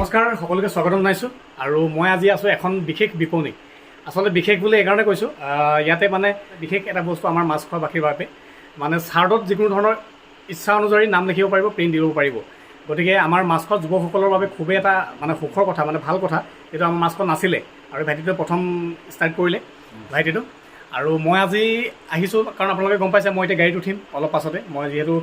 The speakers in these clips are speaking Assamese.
নমস্কাৰ সকলোকে স্বাগতম জনাইছোঁ। আৰু মই আজি আছোঁ এখন বিশেষ বিপণী। আচলতে বিশেষ বুলি এইকাৰণে কৈছোঁ ইয়াতে মানে বিশেষ এটা বস্তু আমাৰ মাছ খোৱা বাকীৰ বাবে। মানে চাৰ্টত যিকোনো ধৰণৰ ইচ্ছা অনুযায়ী নাম লিখিব পাৰিব প্ৰিণ্ট দিব পাৰিব। গতিকে আমাৰ মাছখোৱা যুৱকসকলৰ বাবে খুবেই এটা মানে সুখৰ কথা মানে ভাল কথা। যিটো আমাৰ মাছখন নাছিলে আৰু ভাইটিটোৱে প্ৰথম ষ্টাৰ্ট কৰিলে ভাইটিটো। আৰু মই আজি আহিছোঁ কাৰণ আপোনালোকে গম পাইছে মই এতিয়া গাড়ীত উঠিম অলপ পাছতে। মই যিহেতু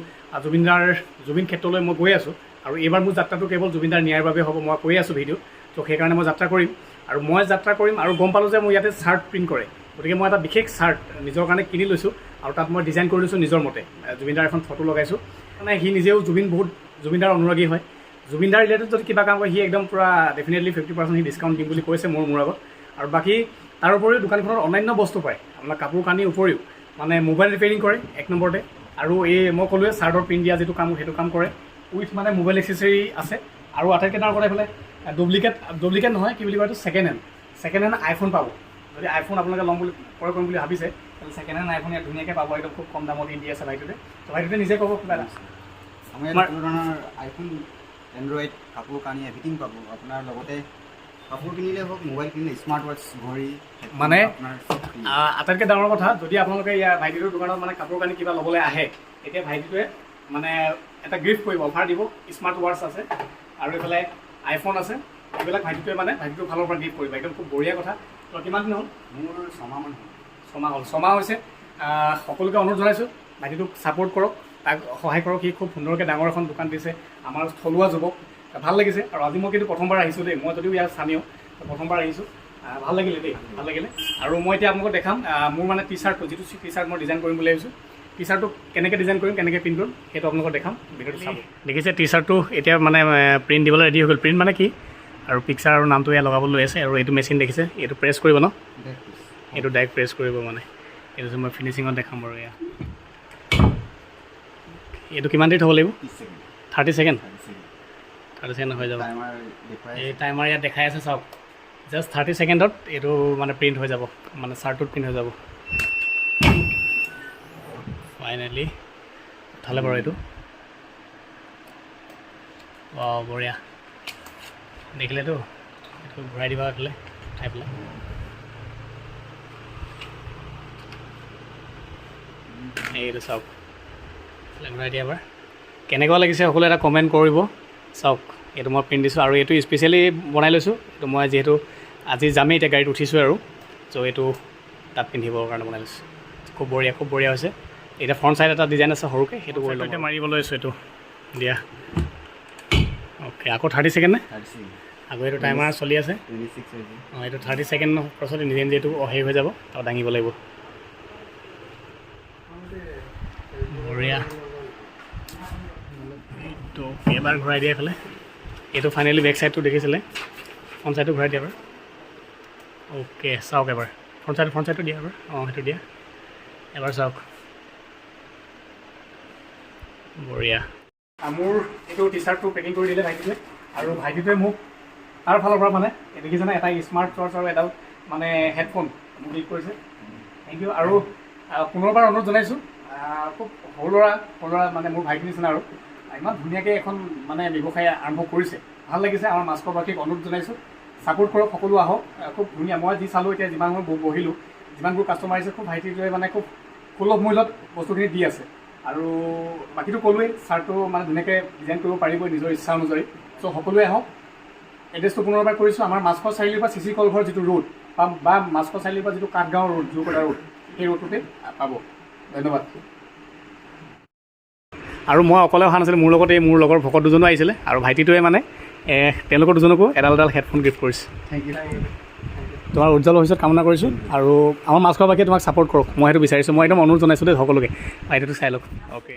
জুবিনদাৰ জুবিন ক্ষেত্ৰলৈ মই গৈ আছোঁ। আৰু এইবাৰ মোৰ যাত্ৰাটো কেৱল জুবিনদাৰ নিয়াৰ বাবে হ'ব মই কৈ আছোঁ ভিডিঅ' ত' সেইকাৰণে মই যাত্ৰা কৰিম। আৰু মই যাত্ৰা কৰিম আৰু গম পালোঁ যে মোৰ ইয়াতে চাৰ্ট প্ৰিণ্ট কৰে। গতিকে মই এটা বিশেষ চাৰ্ট নিজৰ কাৰণে কিনি লৈছোঁ আৰু তাত মই ডিজাইন কৰি লৈছোঁ নিজৰ মতে। জুবিনদাৰ এখন ফটো লগাইছোঁ। মানে সি নিজেও জুবিন বহুত জুবিনদাৰ অনুৰাগী হয়। জুবিনদাৰ ৰিলেটেড যদি কিবা কাম কৰে সি একদম পূৰা ডেফিনেটলি ফিফটি পাৰ্চেণ্ট সি ডিছকাউণ্ট দিম বুলি কৈছে মোৰ মোৰ আগত। আৰু বাকী তাৰ উপৰিও দোকানখনত অন্যান্য বস্তু পায়। আপোনাৰ কাপোৰ কানিৰ উপৰিও। মানে মোবাইল ৰিপেয়াৰিং কৰে এক নম্বৰতে। আৰু এই মই ক'লোৱে চাৰ্টৰ পিন দিয়া যিটো কাম সেইটো কাম কৰে। উইথ মানে মোবাইল এক্সেচেৰী আছে। আৰু আটাইতকৈ ডাঙৰ কথা এইফালে ডুপ্লিকেট ডুপ্লিকেট নহয় কি বুলি কয় এইটো? Second hand second hand iPhone পাব। যদি আইফোন আপোনালোকে ল'ম বুলি ক্ৰয় কৰিম বুলি ভাবিছে তেতিয়াহ'লে ছেকেণ্ড হেণ্ড আইফোন ইয়াত ধুনীয়াকৈ পাব। একদম খুব কম দামত দি আছে ভাইটোতে। ত' ভাইটোতে নিজে ক'ব কিবা এটা। আমাৰ কোনো ধৰণৰ আইফোন এণ্ড্ৰইড কাপোৰ কানি এভৰিথিং পাব। আপোনাৰ লগতে কাপোৰ কিনিলে হওক মোবাইল কিনিলে স্মাৰ্ট ৱাটচ ঘড়ী মানে, আটাইতকৈ ডাঙৰ কথা যদি আপোনালোকে ইয়াৰ ভাইটিটোৰ দোকানত মানে কাপোৰ কানি কিবা ল'বলৈ আহে তেতিয়া ভাইটিটোৱে মানে এটা গিফ্ট কৰিব অফাৰ দিব স্মাৰ্ট ৱাটচ আছে আৰু এইফালে আইফোন আছে এইবিলাক ভাইটিটোৱে মানে ভাইটিটোৰ ফালৰ পৰা গিফ্ট কৰিব একদম খুব বঢ়িয়া কথা। তো কিমান দিন হ'ল? মোৰ ছমাহমান হ'ল। ছমাহ হ'ল ছমাহ হৈছে। সকলোকে অনুৰোধ জনাইছোঁ ভাইটিটোক ছাপোৰ্ট কৰক তাক সহায় কৰক সি খুব সুন্দৰকৈ ডাঙৰ এখন দোকান দিছে আমাৰ থলুৱা যুৱক। ভাল লাগিছে আৰু আজি মই কিন্তু প্ৰথমবাৰ আহিছোঁ দেই মই যদিও ইয়াৰ স্থানীয় প্ৰথমবাৰ আহিছোঁ। আহ, ভাল লাগিলে দেই ভাল লাগিলে। আৰু মই এতিয়া আপোনালোকক দেখাম মোৰ মানে টি চাৰ্টটো যিটো টি চাৰ্ট মই ডিজাইন কৰিম বুলি ভাবিছোঁ টি চাৰ্টটো কেনেকৈ ডিজাইন কৰিম কেনেকৈ প্ৰিণ্ট কৰিম সেইটো আপোনালোকক দেখাম ভিডিঅ'টো চাব। দেখিছে টি চাৰ্টটো এতিয়া মানে প্ৰিণ্ট দিবলৈ ৰেডি হৈ গ'ল। প্ৰিণ্ট মানে কি? আৰু পিকচাৰ আৰু নামটো ইয়াত লগাবলৈ লৈ আছে আৰু এইটো মেচিন দেখিছে এইটো প্ৰেছ কৰিব ন? এইটো ডাইৰেক্ট প্ৰেছ কৰিব মানে। এইটো মই ফিনিচিঙত দেখাম বাৰু এয়া। এইটো কিমান দেৰিত হ'ব লাগিব? 30 second, thirty second 30 second. Thirty second হৈ যাব। এই। টাইমাৰ ইয়াত দেখাই আছে চাওক। জাষ্ট থাৰ্টি ছেকেণ্ডত এইটো মানে প্ৰিণ্ট হৈ যাব। মানে চাৰ্টটোত প্ৰিণ্ট হৈ যাব। ফাইনেলি উঠালে বাৰু এইটো। বঢ়িয়া। দেখিলেতো এইটো ঘূৰাই দিবা এইফালে উঠাই পেলাই। এইটো চাওক। ঘূৰাই দিয়া এবাৰ। কেনেকুৱা লাগিছে সকলোৱে এটা কমেণ্ট কৰিব। চাওক এইটো মই প্ৰিণ্ট দিছোঁ আৰু এইটো স্পেচিয়েলি বনাই লৈছোঁ। এইটো মই যিহেতু আজি যামেই এতিয়া গাড়ীত উঠিছোঁ আৰু। চ' এইটো তাত পিন্ধিবৰ কাৰণে বনাই লৈছোঁ। খুব বঢ়িয়া খুব বঢ়িয়া হৈছে। এতিয়া ফ্ৰণ্ট চাইড এটা ডিজাইন আছে সৰুকৈ সেইটো কৰি এতিয়া মাৰিব লৈছোঁ এইটো। দিয়া। অ'কে আকৌ থাৰ্টি ছেকেণ্ড নে? 30 second, আকৌ এইটো টাইমাৰ চলি আছে। 26 হৈছে। অঁ এইটো থাৰ্টি ছেকেণ্ড পাছত নিজে নিজে এইটো হেৰি হৈ যাব তাত দাঙিব লাগিব। বঢ়িয়া। এইটো এবাৰ ঘূৰাই দিয়া এইফালে। এইটো ফাইনেলি বেক ছাইডটো দেখিছিলে। ফ্ৰণ্ট ছাইডটো ঘূৰাই দিয়া এবাৰ। অ'কে চাওক এবাৰ। ফ্ৰণ্ট ছাইড ফ্ৰণ্ট ছাইডটো দিয়া এবাৰ। অঁ সেইটো দিয়া। এবাৰ চাওক। বঢ়িয়া। মোৰ এইটো টি চাৰ্টটো পেকিং কৰি দিলে ভাইটিটোৱে। আৰু ভাইটিটোৱে মোক তাৰ ফালৰ পৰা মানে দেখিছেনে এটা স্মাৰ্ট টৰ্চ আৰু এডাল মানে হেডফোন মোক গিফ্ট কৰিছে থেংক ইউ আৰু পুনৰবাৰ অনুৰোধ জনাইছোঁ খুব সৰু ল'ৰা সৰু ল'ৰা মানে মোৰ ভাইটিৰ নিচিনা আৰু ইমান ধুনীয়াকৈ এখন মানে ব্যৱসায় আৰম্ভ কৰিছে। ভাল লাগিছে আমাৰ মাছখোৱাবাসীক অনুৰোধ জনাইছোঁ। ছাপোৰ্ট কৰক সকলো আহক। আহ, খুব ধুনীয়া মই যি চালোঁ এতিয়া যিমান সময় ব- বহিলোঁ যিমানবোৰ কাষ্টমাৰ আহিছে খুব ভাইটিটোৱে মানে খুব সুলভ মূল্যত বস্তুখিনি দি আছে। আৰু বাকীটো ক'লোৱেই চাৰ্টটো মানে ধুনীয়াকৈ ডিজাইন কৰিব পাৰিবই নিজৰ ইচ্ছা অনুযায়ী। চ' সকলোৱে আহক। এড্ৰেছটো পুনৰবাৰ কৰিছোঁ। আমাৰ মাছখোৱা চাৰিআলিৰ পৰা চিচি কলঘৰ যিটো ৰোড বা বা মাছখোৱা চাৰিআলিৰ পৰা যিটো কাঠগাঁও ৰোড জুকটা ৰোড সেই ৰোডটোতে পাব। ধন্যবাদ। আৰু মই অকলে অহা নাছিলোঁ। মোৰ লগতে এই মোৰ লগৰ ভকত দুজনো আহিছিলে। আৰু ভাইটিটোৱে মানে তেওঁলোকৰ দুজনকো এডাল এডাল হেডফোন গিফ্ট কৰিছে। Thank you. তোমাৰ উজ্জ্বল ভৱিষ্যত কামনা কৰিছোঁ আৰু আমাৰ মাছখোৱাবাসীয়ে তোমাক ছাপোৰ্ট কৰক। মই সেইটো বিচাৰিছোঁ। মই একদম অনুৰোধ জনাইছোঁ দেই সকলোকে। ভাইটিটো চাই লওক। অ'কে